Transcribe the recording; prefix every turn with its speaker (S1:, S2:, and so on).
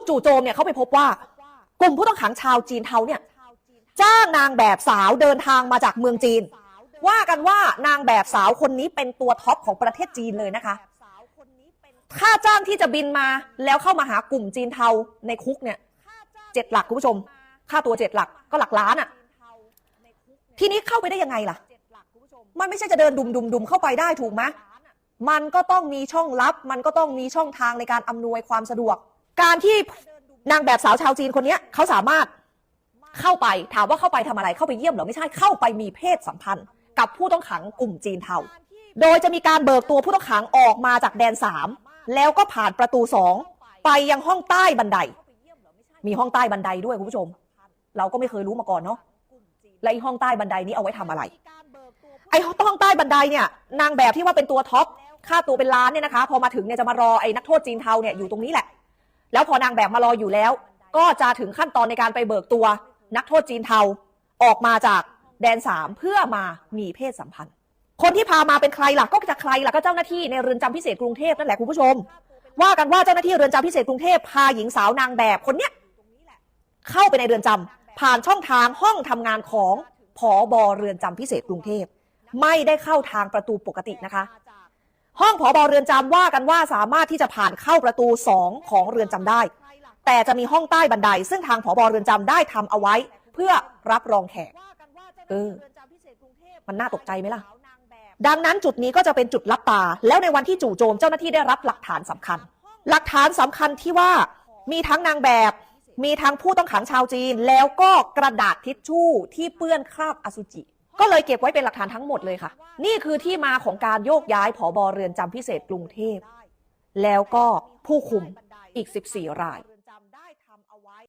S1: ดจู่โจมเนี่ยเขาไปพบว่ากลุ่มผู้ต้องขังชาวจีนเทาเนี่ยจ้างนางแบบสาวเดินทางมาจากเมืองจีน ว่ากันว่านางแบบสาวคนนี้เป็นตัวท็อปของประเทศจีนเลยนะคะค่าจ้างที่จะบินมาแล้วเข้ามาหากลุ่มจีนเทาในคุกเนี่ยเจ็ดหลักคุณผู้ชม ค่าตัวเจ็ดหลักก็หลักล้านอะ่ะทีนี้เข้าไปได้ยังไงล่ะ มันไม่ใช่จะเดินดุมดุมดุมเข้าไปได้ถูกไหมมันก็ต้องมีช่องลับ มันก็ต้องมีช่องทางในการอำนวยความสะดวก การที่นางแบบสาวชาวจีนคนนี้เขาสามารถเข้าไปถามว่าเข้าไปทำอะไรเข้าไปเยี่ยมหรือไม่ใช่เข้าไปมีเพศสัมพันธ์ กับผู้ต้องขังกลุ่มจีนเทาโดยจะมีการเบิกตัวผู้ต้องขังออกมาจากแดน3แล้วก็ผ่านประตู2ไปยังห้องใต้บันได มีห้องใต้บันไดด้วยคุณผู้ชม เราก็ไม่เคยรู้มาก่อนเนาะและไอห้องใต้บันไดนี้เอาไว้ทำอะไร ไอห้องใต้บันไดเนี่ย นางแบบที่ว่าเป็นตัวท็อปค่าตัวเป็นล้านเนี่ยนะคะ พอมาถึงเนี่ยจะมารอไอ้นักโทษจีนเทาเนี่ยอยู่ตรงนี้แหละ แล้วพอนางแบบมารออยู่แล้ว ก็จะถึงขั้นตอนในการไปเบิกตัว นักโทษจีนเทาออกมาจากแดนสามเพื่อมามีเพศสัมพันธ์ คนที่พามาเป็นใครล่ะก็จะใครล่ะก็เจ้าหน้าที่ในเรือนจำพิเศษกรุงเทพนั่นแหละคุณผู้ชม ว่ากันว่าเจ้าหน้าที่เรือนจำพิเศษกรุงเทพพาหญิงสาวนางแบบคนเนี้ยเข้าไปในเรือนจำผ่านช่องทางห้องทำงานของผอบอเรือนจำพิเศษกรุงเทพไม่ได้เข้าทางประตูปกตินะคะ ห้องผอบอเรือนจำว่ากันว่าสามารถที่จะผ่านเข้าประตู 2 ของเรือนจำได้ แต่จะมีห้องใต้บันได ซึ่งทางผอบอเรือนจำได้ทำเอาไว้ เพื่อรับรองแขกเออมันน่าตกใจไหมล่ะ ดังนั้นจุดนี้ก็จะเป็นจุดรับตา แล้วในวันที่จู่โจมเจ้าหน้าที่ได้รับหลักฐานสำคัญ หลักฐานสำคัญที่ว่ามีทั้งนางแบบ มีทั้งผู้ต้องขังชาวจีน แล้วก็กระดาษทิชชู่ที่เปื้อนคราบอสุจิ ก็เลยเก็บไว้เป็นหลักฐานทั้งหมดเลยค่ะ นี่คือที่มาของการโยกย้ายผอบอเรือนจำพิเศษกรุงเทพ แล้วก็ผู้คุมอีก 14 ราย